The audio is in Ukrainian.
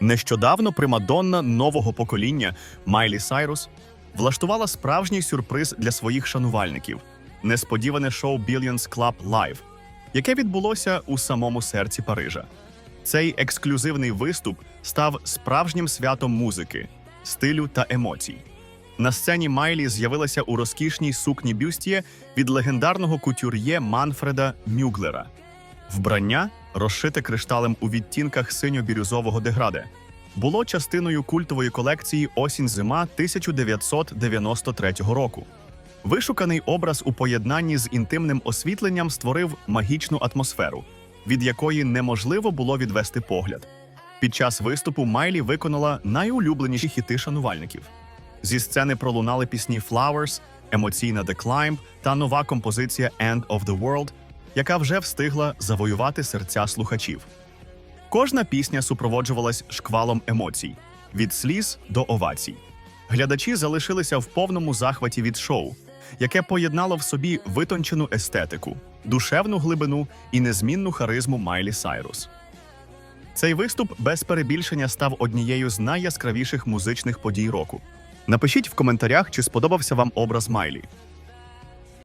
Нещодавно примадонна нового покоління Майлі Сайрус влаштувала справжній сюрприз для своїх шанувальників несподіване шоу Billions Club Live, яке відбулося у самому серці Парижа. Цей ексклюзивний виступ став справжнім святом музики, стилю та емоцій. На сцені Майлі з'явилася у розкішній сукні бюстіє від легендарного кутюр'є Манфреда Мюглера. Вбрання, розшите кришталем у відтінках синьо-бірюзового деграде, було частиною культової колекції Осінь-зима 1993 року. Вишуканий образ у поєднанні з інтимним освітленням створив магічну атмосферу, від якої неможливо було відвести погляд. Під час виступу Майлі виконала найулюбленіші хіти шанувальників. Зі сцени пролунали пісні Flowers, емоційна The Climb та нова композиція End of the World, яка вже встигла завоювати серця слухачів. Кожна пісня супроводжувалась шквалом емоцій від сліз до овацій. Глядачі залишилися в повному захваті від шоу, яке поєднало в собі витончену естетику, душевну глибину і незмінну харизму Майлі Сайрус. Цей виступ без перебільшення став однією з найяскравіших музичних подій року. Напишіть в коментарях, чи сподобався вам образ Майлі.